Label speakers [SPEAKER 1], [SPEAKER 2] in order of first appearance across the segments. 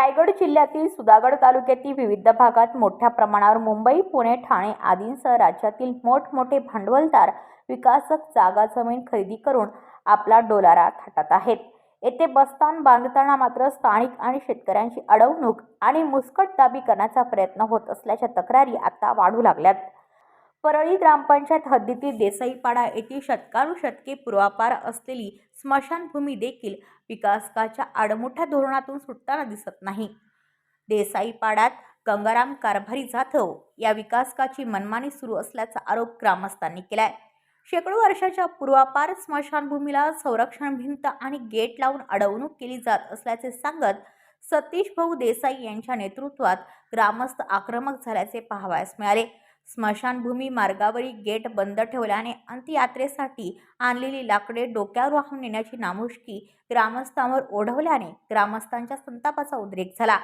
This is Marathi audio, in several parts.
[SPEAKER 1] रायगड जिल्ह्यातील सुधागड तालुक्यातील विविध भागात मोठ्या प्रमाणावर मुंबई पुणे ठाणे आदींसह राज्यातील मोठमोठे भांडवलदार विकासक जागा जमीन खरेदी करून आपला डोलारा थाटत आहेत. येथे बस्तान बांधताना मात्र स्थानिक आणि शेतकऱ्यांची अडवणूक आणि मुस्कटदाबी करण्याचा प्रयत्न होत असल्याच्या तक्रारी आता वाढू लागल्यात. परळी ग्रामपंचायत हद्दीतील देसाईपाडा येथील शतकानुशतके पूर्वापार असलेली स्मशानभूमी देखील विकासकाच्या आडमोठ्या धोरणातून सुटताना दिसत नाही. देसाईपाड्यात गंगाराम कारभारी जाधव या विकासकाची मनमानी सुरू असल्याचा आरोप ग्रामस्थांनी केलाय. शेकडो वर्षाच्या पूर्वापार स्मशानभूमीला संरक्षण भिंत आणि गेट लावून अडवणूक केली जात असल्याचे सांगत सतीश भाऊ देसाई यांच्या नेतृत्वात ग्रामस्थ आक्रमक झाल्याचे पाहावयास मिळाले. स्मशानभूमी मार्गावरील गेट बंद ठेवल्याने अंत्ययात्रेसाठी आणलेली लाकडे डोक्यावर वाहून नेण्याची नामुष्की ग्रामस्थांवर ओढवल्याने ग्रामस्थांच्या संतापाचा उद्रेक झाला.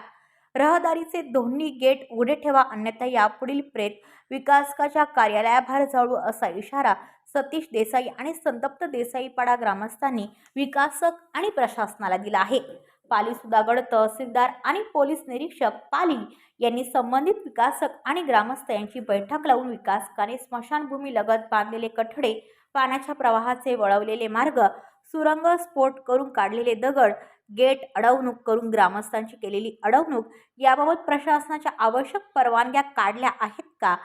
[SPEAKER 1] रहदारीचे दोन्ही गेट उघडे ठेवा अन्यथा यापुढील प्रेत विकासकाच्या कार्यालयाबाहेर जाळू असा इशारा सतीश देसाई आणि संतप्त देसाईपाडा ग्रामस्थांनी विकासक आणि प्रशासनाला दिला आहे. पाली सुधागड तहसीलदार आणि पोलीस निरीक्षक पाली यांनी संबंधित विकासक आणि ग्रामस्थ यांची बैठक लावून विकासकाने स्मशानभूमी लगत बांधलेले कठडे पाण्याच्या प्रवाहाचे वळवलेले मार्ग सुरंग स्फोट करून काढलेले दगड गेट अडवणूक करून ग्रामस्थांची केलेली अडवणूक याबाबत प्रशासनाच्या आवश्यक परवानग्या काढल्या आहेत का?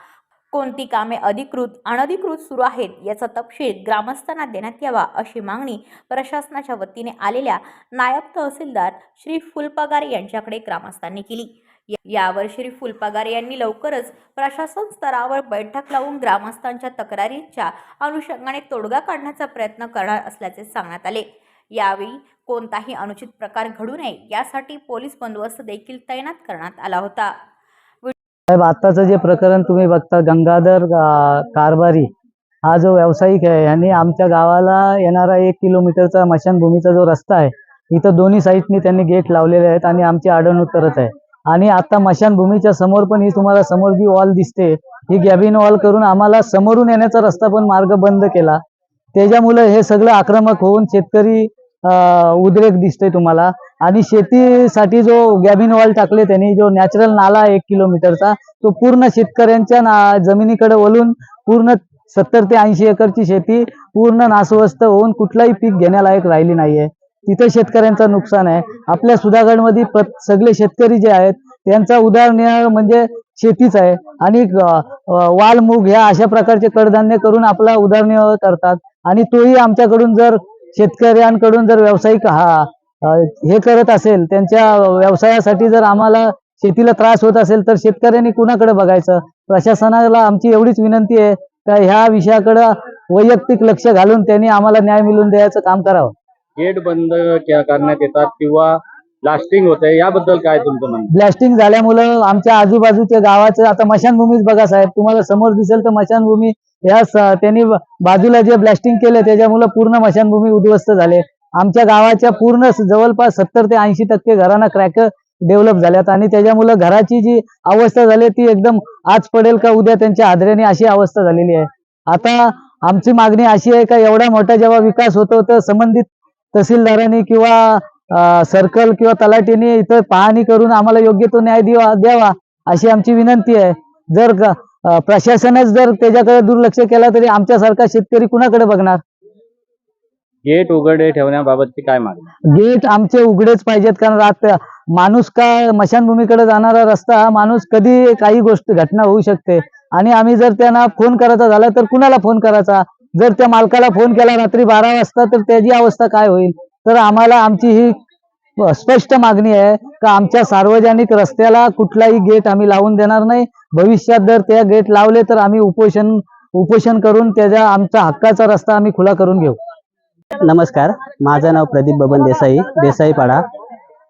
[SPEAKER 1] कोणती कामे अधिकृत अनधिकृत सुरू आहेत याचा तपशील ग्रामस्थांना देण्यात यावा अशी मागणी प्रशासनाच्या वतीने आलेल्या नायब तहसीलदार श्री फुलपगार यांच्याकडे ग्रामस्थांनी केली. यावर श्री फुलपगार यांनी लवकरच प्रशासन स्तरावर बैठक लावून ग्रामस्थांच्या तक्रारींच्या अनुषंगाने तोडगा काढण्याचा प्रयत्न करणार असल्याचे सांगण्यात आले. यावेळी कोणताही अनुचित प्रकार घडू नये यासाठी पोलीस बंदोबस्त देखील तैनात करण्यात आला होता.
[SPEAKER 2] साहेब आत्ताचं जे प्रकरण तुम्ही बघता गंगाधर कारभारी हा जो व्यावसायिक आहे यांनी आमच्या गावाला येणारा एक किलोमीटरचा मशानभूमीचा जो रस्ता आहे इथं दोन्ही साईडनी त्यांनी गेट लावलेले आहेत आणि आमची अडवणूक करत आहे. आणि आता मशानभूमीच्या समोर पण ही तुम्हाला समोर जी वॉल दिसते ही गॅबिन वॉल करून आम्हाला समोरून येण्याचा रस्ता पण मार्ग बंद केला. त्याच्यामुळे हे सगळं आक्रमक होऊन शेतकरी उद्रेक दिसतोय तुम्हाला. आणि शेतीसाठी जो गॅबिन वॉल टाकले त्यांनी जो नॅचरल नाला एक किलोमीटरचा तो पूर्ण शेतकऱ्यांच्या ना जमिनीकडे वळून पूर्ण सत्तर ते ऐंशी एकरची शेती पूर्ण नासवस्त होऊन कुठलाही पीक घेण्यालायक राहिली नाहीये. तिथे शेतकऱ्यांचं नुकसान आहे. आपल्या सुधागडमध्ये सगळे शेतकरी जे आहेत त्यांचा उदाहरण म्हणजे शेतीच आहे. आणि वाल मूग ह्या अशा प्रकारचे कडधान्य करून आपला उदरनिर्वाह करतात. आणि तोही आमच्याकडून जर शेतकऱ्यांकडून जर व्यावसायिक हा हे करत असेल त्यांच्या व्यवसायासाठी जर आम्हाला शेतीला त्रास होत असेल तर शेतकऱ्यांनी कुणाकडे बघायचं? प्रशासनाला आमची एवढीच विनंती आहे का ह्या विषयाकडे वैयक्तिक लक्ष घालून त्यांनी आम्हाला न्याय मिळवून द्यायचं काम करावं.
[SPEAKER 3] गेट बंद करण्यात येतात किंवा ब्लास्टिंग होते याबद्दल काय तुमचं म्हणणं?
[SPEAKER 2] ब्लास्टिंग झाल्यामुळं आमच्या आजूबाजूच्या गावाचं आता मशानभूमीच बघा साहेब तुम्हाला समोर दिसेल तर मशानभूमी या त्यांनी बाजूला जे ब्लास्टिंग केलं त्याच्यामुळं पूर्ण मशानभूमी उद्ध्वस्त झाले. आमच्या गावाच्या पूर्ण जवळपास सत्तर ते ऐंशी टक्के घरांना क्रॅक डेव्हलप झाल्यात आणि त्याच्यामुळं घराची जी अवस्था झाली ती एकदम आज पडेल का उद्या त्यांच्या हादऱ्याने अशी अवस्था झालेली आहे. आता आमची मागणी अशी आहे का एवढा मोठा जेव्हा विकास होतो तर संबंधित तहसीलदारांनी किंवा सर्कल किंवा तलाठीने इथं पाहणी करून आम्हाला योग्य तो न्याय द्यावा द्यावा अशी आमची विनंती आहे. जर प्रशासनच जर त्याच्याकडे दुर्लक्ष केला तरी आमच्यासारखा शेतकरी कुणाकडे बघणार?
[SPEAKER 3] गेट उघडे ठेवण्याबाबतची काय मागणी?
[SPEAKER 2] गेट आमचे उघडेच पाहिजेत कारण रात माणूस का मशानभूमीकडे जाणारा रस्ता हा माणूस कधी काही गोष्ट घटना होऊ शकते. आणि आम्ही जर त्यांना फोन करायचा झाला तर कुणाला फोन करायचा? जर त्या मालकाला फोन केला रात्री बारा वाजता तर त्याची अवस्था काय होईल? तर आम्हाला आमची ही स्पष्ट मागणी आहे का आमच्या सार्वजनिक रस्त्याला कुठलाही गेट आम्ही लावून देणार नाही. भविष्यात जर त्या गेट लावले तर आम्ही उपोषण उपोषण करून त्याच्या आमचा हक्काचा रस्ता आम्ही खुला करून घेऊ.
[SPEAKER 4] नमस्कार माझं नाव प्रदीप बबन देसाई देसाई पाडा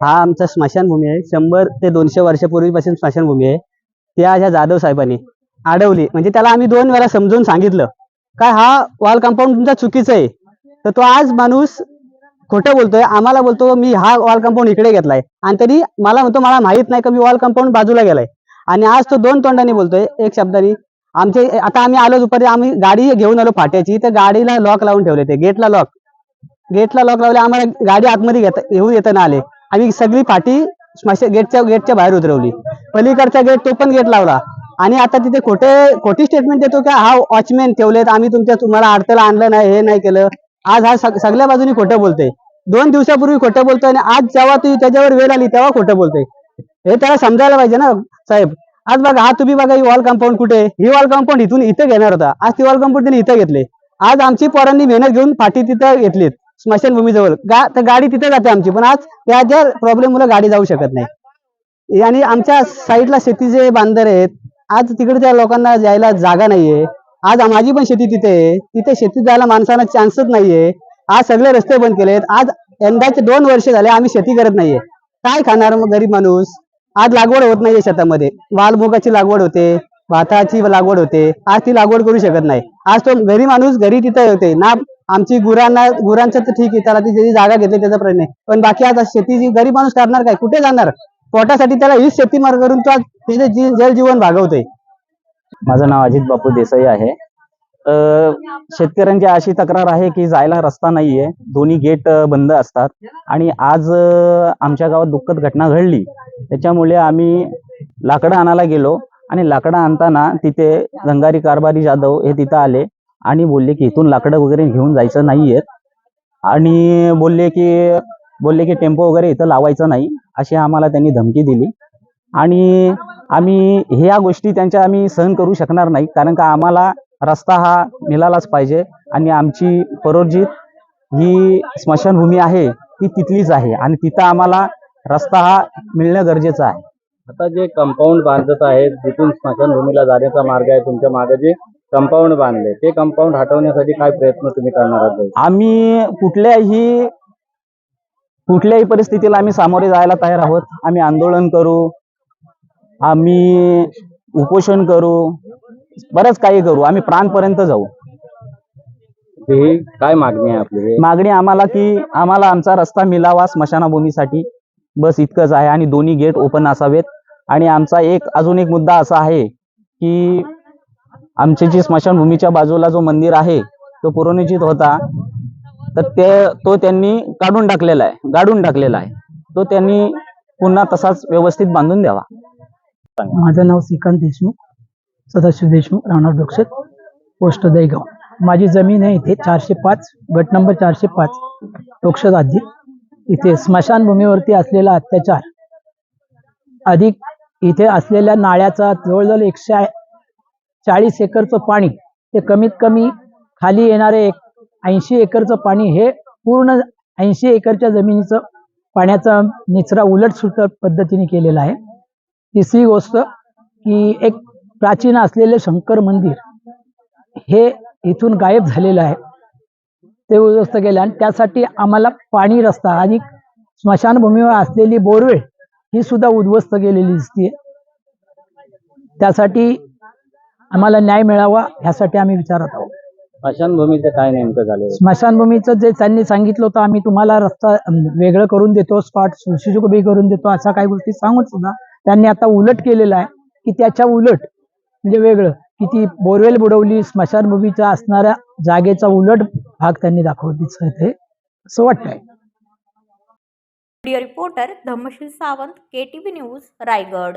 [SPEAKER 4] हा आमचा स्मशानभूमी आहे. शंभर ते दोनशे वर्षापूर्वीपासून स्मशानभूमी आहे. त्या ह्या जाधव साहेबांनी अडवली म्हणजे त्याला आम्ही दोन वेळा समजून सांगितलं. काय हा वॉल कंपाऊंड तुमचा चुकीचं आहे. तर तो आज माणूस खोटं बोलतोय. आम्हाला बोलतो मी हा वॉल कंपाऊंड इकडे घेतलाय. आणि तरी मला म्हणतो मला माहीत नाही का मी वॉल कंपाऊंड बाजूला गेलाय. आणि आज तो दोन तोंडाने बोलतोय एक शब्दाने. आमचे आता आम्ही आलो दुपारी आम्ही गाडी घेऊन आलो फाट्याची. तर गाडीला लॉक लावून ठेवले ते. गेटला लॉक गेटला लॉक लावले आम्हाला गाडी आतमध्ये घेता येऊ येताना आले. आम्ही सगळी फाटी गेटच्या गेटच्या बाहेर उतरवली. पलीकडचा गेट तो पण गेट लावला. आणि आता तिथे खोटे खोटी स्टेटमेंट देतो की हा वॉचमॅन ठेवलेत आम्ही तुमच्या तुम्हाला अडथळा आणलं नाही हे नाही केलं. आज हा सगळ्या बाजूनी खोटं बोलते दोन दिवसापूर्वी खोटं बोलतोय आणि आज जेव्हा तुम्ही त्याच्यावर वेळ आली तेव्हा खोटं बोलतोय. हे त्याला समजायला पाहिजे ना साहेब. आज बघा हा तुम्ही बघा ही वॉल कंपाऊंड कुठे ही वॉल कंपाऊंड इथून इथं घेणार होता. आज ती वॉल कंपाऊंड त्यांनी इथं घेतले. आज आमची पोरांनी मेहनत घेऊन फाटी तिथं घेतलीत. स्मशानभूमीजवळ. गा तर गाडी तिथे जाते आमची पण आज त्याच्या प्रॉब्लेम मुळे गाडी जाऊ शकत नाही. आणि आमच्या साईडला शेतीचे बांधर आहेत आज तिकडे त्या लोकांना जायला जागा नाहीये. आज माझी पण शेती तिथे आहे. तिथे शेतीत जायला माणसांना चान्सच नाहीये. आज सगळे रस्ते बंद केलेत. आज यंदाचे दोन वर्ष झाले आम्ही शेती करत नाहीये. काय खाणार मग गरीब माणूस? आज लागवड होत नाहीये शेतामध्ये. वालभोगाची लागवड होते भाताची लागवड होते. आज ती लागवड करू शकत नाही. आज तो घरी माणूस घरी तिथे होते. ना आमची गुरांना गुरांचं तर ठीक आहे त्याला ती जागा घेतली त्याचा प्रश्न आहे पण बाकी आता शेतीची गरीब माणूस करणार काय? कुठे जाणार? पोटासाठी त्याला हीच शेती मार्ग करून तो आज त्याचे जी- जलजीवन भागवतोय.
[SPEAKER 5] माझं नाव अजित बापू देसाई आहे. शेतकऱ्यांची अशी तक्रार आहे की जायला रस्ता नाहीये. दोन्ही गेट बंद असतात. आणि आज आमच्या गावात दुःखद घटना घडली. त्याच्यामुळे आम्ही लाकडं आणायला गेलो. आणि लाकडं आणताना तिथे गंगारी कारभारी जाधव हे तिथं आले. आणि बोलले की इथून लाकडं वगैरे घेऊन जायचं नाहीयेत. आणि बोलले की बोलले की टेम्पो वगैरे इथं लावायचं नाही अशी आम्हाला त्यांनी धमकी दिली. आणि आम्ही ह्या गोष्टी त्यांच्या आम्ही सहन करू शकणार नाही कारण का आम्हाला रस्ता हा मिळालाच पाहिजे आणि आमची परोजित ही स्मशानभूमी आहे ती तिथलीच आहे आणि तिथं आम्हाला रस्ता हा मिळणं गरजेचं आहे.
[SPEAKER 3] आता जे कंपाऊंड बांधत आहे जिथून स्मशानभूमीला जाण्याचा मार्ग आहे तुमच्या मागे जे कंपाऊंड बांधले. ते कंपाऊंड हटवण्यासाठी काय प्रयत्न तुम्ही करणार आहात?
[SPEAKER 5] आम्ही कुठल्याही कुठल्याही परिस्थितीला आम्ही सामोरे जायला तयार आहोत. आम्ही आंदोलन करू आम्ही उपोषण करू बरंच काही करू. आम्ही प्राणपर्यंत जाऊ.
[SPEAKER 3] ही काय मागणी आहे आपली?
[SPEAKER 5] मागणी आम्हाला की आम्हाला आमचा रस्ता मिळावा स्मशानभूमीसाठी. बस इतकंच आहे आणि दोन्ही गेट ओपन असावेत. आणि आमचा एक अजून एक मुद्दा असा आहे की आमची जी स्मशानभूमीच्या बाजूला जो मंदिर आहे तो पुरोनिचित होता. तर ते तो त्यांनी काढून टाकलेला आहे गाडून टाकलेला आहे. तो त्यांनी पुन्हा तसाच व्यवस्थित बांधून द्यावा.
[SPEAKER 6] माझं नाव श्रीकांत देशमुख सदाशिव देशमुख राहणार डोक्षेत पोस्ट दहीगाव माझी जमीन आहे इथे चारशे पाच गट नंबर चारशे पाच डोक्ष राज्य इथे स्मशानभूमीवरती असलेला अत्याचार. अधिक इथे असलेल्या नाळ्याचा जवळजवळ एकशे चाळीस एकरचं पाणी ते कमीत कमी खाली येणारे एक ऐंशी एकरचं पाणी हे पूर्ण ऐंशी एकरच्या जमिनीचं पाण्याचा निचरा उलट सुलट पद्धतीने केलेला आहे. तिसरी गोष्ट की एक प्राचीन असलेले शंकर मंदिर हे इथून गायब झालेलं आहे. ते उद्ध्वस्त केलं आणि त्यासाठी आम्हाला पाणी रस्ता आणि स्मशानभूमीवर असलेली बोरवेळ ही सुद्धा उद्ध्वस्त केलेली दिसते त्यासाठी आम्हाला न्याय मिळावा ह्यासाठी आम्ही विचारत आहोत.
[SPEAKER 3] स्मशानभूमीचं काय नेमकं झालं?
[SPEAKER 6] स्मशानभूमीचं जे त्यांनी सांगितलं होतं आम्ही तुम्हाला रस्ता वेगळं करून देतो स्पॉट सुशोभी करून देतो अशा काही गोष्टी सांगून सुद्धा त्यांनी आता उलट केलेलं आहे की त्याच्या उलट म्हणजे वेगळं की ती बोरवेल बुडवली स्मशानभूमीच्या असणाऱ्या जागेचा उलट भाग त्यांनी दाखवत आहे असं वाटतंय.
[SPEAKER 1] Reporter Dhammasheel Sawant K T V news Raigad.